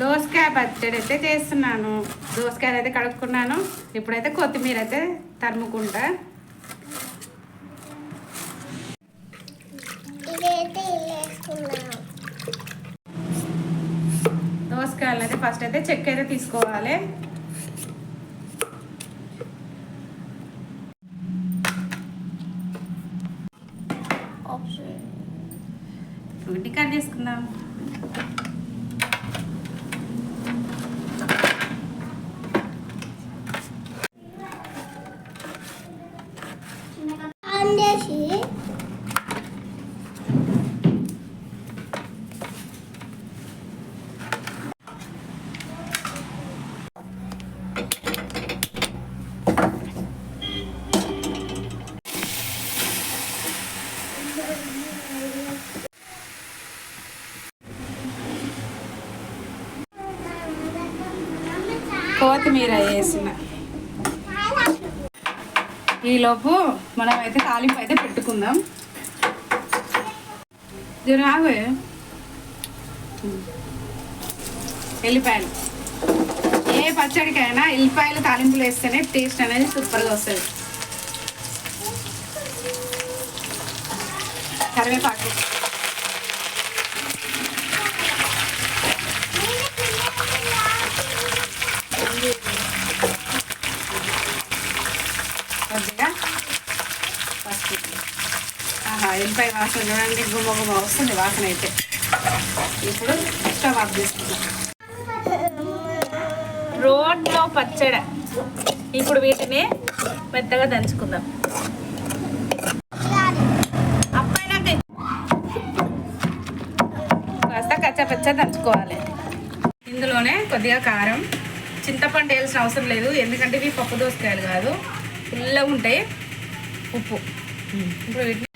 దోసకాయ పచ్చడి అయితే చేస్తున్నాను. దోసకాయలు అయితే కడుక్కున్నాను. ఇప్పుడైతే కొత్తిమీర అయితే తరుముకుంటా. దోసకాయలు అయితే ఫస్ట్ అయితే చెక్క అయితే తీసుకోవాలి. ఉట్టి కట్ చేసుకుందాం. ఆన్ చేసి కొత్తిమీర వేసిన ఈలోపు మనం అయితే తాలింపు అయితే పెట్టుకుందాం. జర ఆగు. ఎల్లిపాయలు. ఏ పచ్చడికైనా ఎల్లిపాయలు తాలింపులు వేస్తేనే టేస్ట్ అనేది సూపర్గా వస్తుంది. కరివేపాకు కొద్దిగా పసుపు ఆహా ఎల్లిపాయ వాసన చూడండి గుమ్మ గుమ్మ వస్తుంది వాసన అయితే. ఇప్పుడు స్టవ్ ఆఫ్ చేసుకుందాం రోడ్లో పచ్చడి. ఇప్పుడు వీటిని మెత్తగా దంచుకుందాం. అప్పైనాక కాస్త కచ్చా పచ్చ దంచుకోవాలి. ఇందులోనే కొద్దిగా కారం. చింతపండు వేయాల్సిన అవసరం లేదు. ఎందుకంటే ఇవి పప్పు దోసకాయలు కాదు. ఫుల్గా ఉంటాయి ఉప్పు. ఇప్పుడు వీటిని